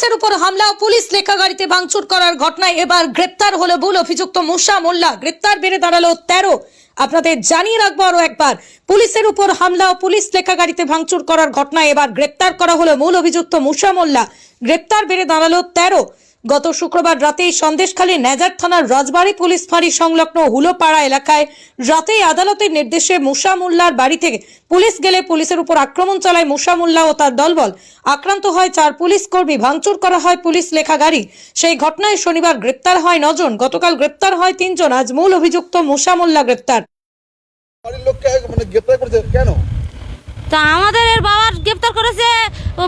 পুলিশের উপর হামলা পুলিশ লেখা গাড়িতে ভাঙচুর করার ঘটনায় এবার গ্রেপ্তার হলো ভুল অভিযুক্ত মুসা মোল্লা। গ্রেপ্তার বেড়ে দাঁড়াল তেরো। আপনাদের জানিয়ে রাখব আরও একবার, পুলিশের উপর হামলা ও পুলিশ লেখা গাড়িতে ভাঙচুর করার ঘটনায় এবার গ্রেপ্তার করা হলো মূল অভিযুক্ত মুসা মোল্লা। গ্রেপ্তার বেড়ে দাঁড়াল তেরো। গত শুক্রবার রাতেই সন্দেশখালী নেজার থানার রাজবাড়ী পুলিশ ফাঁড়ি সংলগ্ন হুলোপাড়া এলাকায় রাতেই আদালতের নির্দেশে মুসা মোল্লার বাড়ি থেকে পুলিশ গেলে পুলিশের উপর আক্রমণ চালায় মুসা মোল্লা ও তার দলবল। আক্রান্ত হয় চার পুলিশ কর্মী ভাঙচুর করা হয় পুলিশ লেখা গাড়ি। সেই ঘটনায় শনিবার গ্রেপ্তার হয় নজন গতকাল গ্রেপ্তার হয় তিনজন আজ মূল অভিযুক্ত মুসা মোল্লা গ্রেপ্তার মানে গ্রেপ্তার করেছে কেন? তা আমাদের এর বাবার গ্রেপ্তার করেছে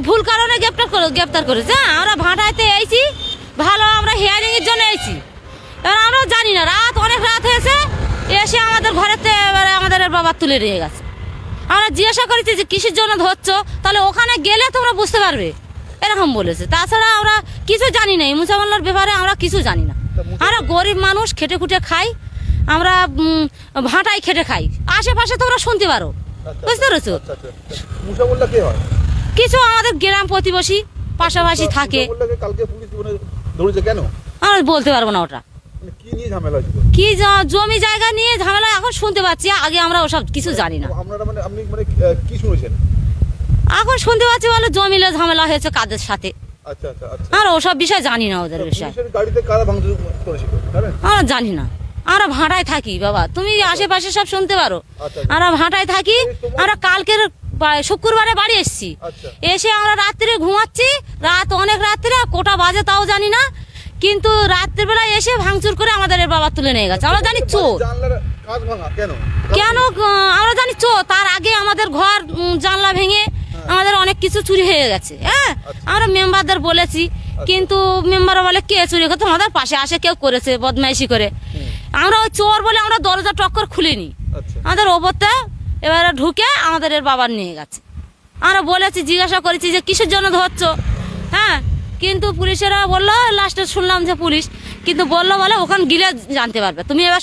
ভুল কারণে গ্রেপ্তার করে গ্রেপ্তার করেছে হ্যাঁ, আমরা ভাটাইতে এইছি ভালো আমরা হিয়ারিং এর জন্য এসেছি। এবার আমরা জানি না রাত অনেক রাত হয়েছে এসে আমাদের ঘরেতে এবারে আমাদের বাবা তুলে নিয়ে গেছে। আমরা জিজ্ঞাসা করেছি যে কিসের জন্য ধরছ? তাহলে ওখানে গেলে তোমরা বুঝতে পারবে। এরকম বলেছে। তাছাড়া আমরা কিছু জানি না এই মুসামাল্লার ব্যাপারে আমরা কিছু জানি না। আমরা গরিব মানুষ খেটে খুটে খাই আমরা ভাটাই খেটে খাই। আশেপাশে তোমরা শুনতে পারো। আচ্ছা, বুঝতে পেরেছ? আচ্ছা আচ্ছা কিছু আমাদের গ্রাম প্রতিবেশী পাশাপাশি থাকে। কালকে পুলিশ কেন? আমরা বলতে পারব না ওটা। মানে কি নিয়ে ঝামেলা হয়েছিল কি জমি জায়গা নিয়ে ঝামেলা এখন শুনতে পাচ্ছি আগে আমরা ওসব কিছু জানি না। আপনারা মানে আপনি মানে কি শুনেছেন? এখন শুনতে পাচ্ছি বলে জমিলে ঝামেলা হয়েছে কাদের সাথে। আচ্ছা আচ্ছা আচ্ছা। ওসব বিষয় জানি না ওদের বিষয়। গাড়িতে কারা ভাঙচুর করেছিল আমরা জানি না। আমরা ভাটায় থাকি বাবা। তুমি আশেপাশে সব শুনতে পারো। আমরা ভাটায় থাকি আমরা কালকের শুক্রবারে বাড়ি এসেছি। আচ্ছা। এসে আমরা রাত্রে ঘুমাচ্ছি রাত অনেক রাত্রে কোটা বাজে তাও জানি না কিন্তু রাত্রিবেলা এসে ভাঙচুর করে আমাদের বাবা তুলে নিয়ে গেছে। আমরা জানি চোর। কাজ ভাঙা কেন? আমরা জানি চোর। তার আগে আমাদের ঘর জানলা ভেঙে আমাদের অনেক কিছু চুরি হয়ে গেছে হ্যাঁ? আমরা মেম্বারদের বলেছি কিন্তু মেম্বাররা বলে কে চুরি করতে আমাদের পাশে আসে কেউ করেছে বদমাইশি করে। আমরা ওই চোর বলে আমরা দরজা টক্কর খুলিনি। আচ্ছা। আমাদের ওপরতে এবারে ঢুকে আমাদের এর বাবার নিয়ে গেছে। আমরা বলেছি, জিজ্ঞাসা করেছি যে, কিসের জন্য ধরছো? হ্যাঁ কিন্তু পুলিশেরা বলল, লাস্টে শুনলাম যে পুলিশ। কিন্তু বলল বলে, ওখানে গিলে জানতে পারবে। তুমি এবার